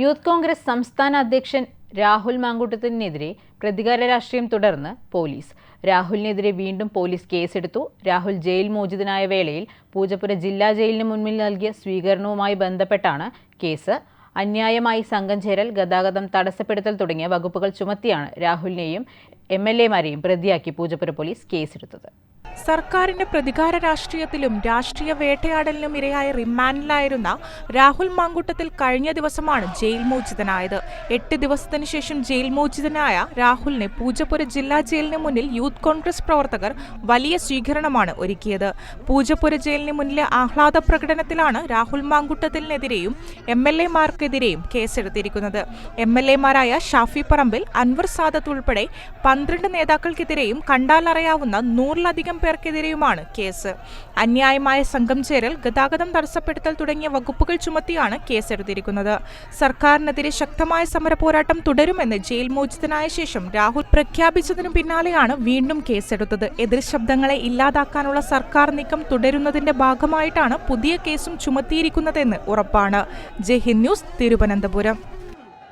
Youth Congress സംസ്ഥാന അധ്യക്ഷൻ രാഹുൽ മാങ്കൂട്ടത്തിനെതിരെ പ്രതികാര രാഷ്ട്രീയം തുടർന്ന് പോലീസ്. രാഹുലിനെതിരെ വീണ്ടും പോലീസ് കേസെടുത്തു. രാഹുൽ ജയിൽ മോചിതനായ വേളയിൽ പൂജപ്പുര ജില്ലാ ജയിലിന് മുന്നിൽ നൽകിയ സ്വീകരണവുമായി ബന്ധപ്പെട്ടാണ് കേസ്. അന്യായമായി സംഘം ചേരൽ ഗതാഗതം തടസ്സപ്പെടുത്തൽ തുടങ്ങിയ വകുപ്പുകൾ ചുമത്തിയാണ് രാഹുലിനെയും എം എൽ എമാരെയും പ്രതിയാക്കി പൂജപ്പുര പോലീസ് കേസെടുത്തത്. സർക്കാരിന്റെ പ്രതികാര രാഷ്ട്രീയത്തിലും രാഷ്ട്രീയ വേട്ടയാടലിനും ഇരയായ റിമാൻഡിലായിരുന്ന രാഹുൽ മാങ്കൂട്ടത്തിൽ കഴിഞ്ഞ ദിവസമാണ് ജയിൽ മോചിതനായത്. എട്ട് ദിവസത്തിന് ശേഷം ജയിൽ മോചിതനായ രാഹുലിനെ പൂജപ്പുര ജില്ലാ ജയിലിന് മുന്നിൽ യൂത്ത് കോൺഗ്രസ് പ്രവർത്തകർ വലിയ സ്വീകരണമാണ് ഒരുക്കിയത്. പൂജപ്പുര ജയിലിന് മുന്നിലെ ആഹ്ലാദ പ്രകടനത്തിലാണ് രാഹുൽ മാങ്കൂട്ടത്തിനെതിരെയും എം എൽ എമാർക്കെതിരെയും കേസെടുത്തിരിക്കുന്നത്. എം എൽ എമാരായ ഷാഫി പറമ്പിൽ അൻവർ സാദത്ത് ഉൾപ്പെടെ പന്ത്രണ്ട് നേതാക്കൾക്കെതിരെയും കണ്ടാലറിയാവുന്ന നൂറിലധികം പേർക്കെതിരെയുമാണ് കേസ്. അന്യായമായ സംഘം ചേരൽ ഗതാഗതം തടസ്സപ്പെടുത്തൽ തുടങ്ങിയ വകുപ്പുകൾ ചുമത്തിയാണ് കേസെടുത്തിരിക്കുന്നത്. സർക്കാരിനെതിരെ ശക്തമായ സമരപോരാട്ടം തുടരുമെന്ന് ജയിൽ മോചിതനായ ശേഷം രാഹുൽ പ്രഖ്യാപിച്ചതിനു പിന്നാലെയാണ് വീണ്ടും കേസെടുത്തത്. എതിർ ശബ്ദങ്ങളെ ഇല്ലാതാക്കാനുള്ള സർക്കാർ നീക്കം തുടരുന്നതിന്റെ ഭാഗമായിട്ടാണ് പുതിയ കേസും ചുമത്തിയിരിക്കുന്നതെന്ന് ഉറപ്പാണ്. ജയ് ന്യൂസ് തിരുവനന്തപുരം.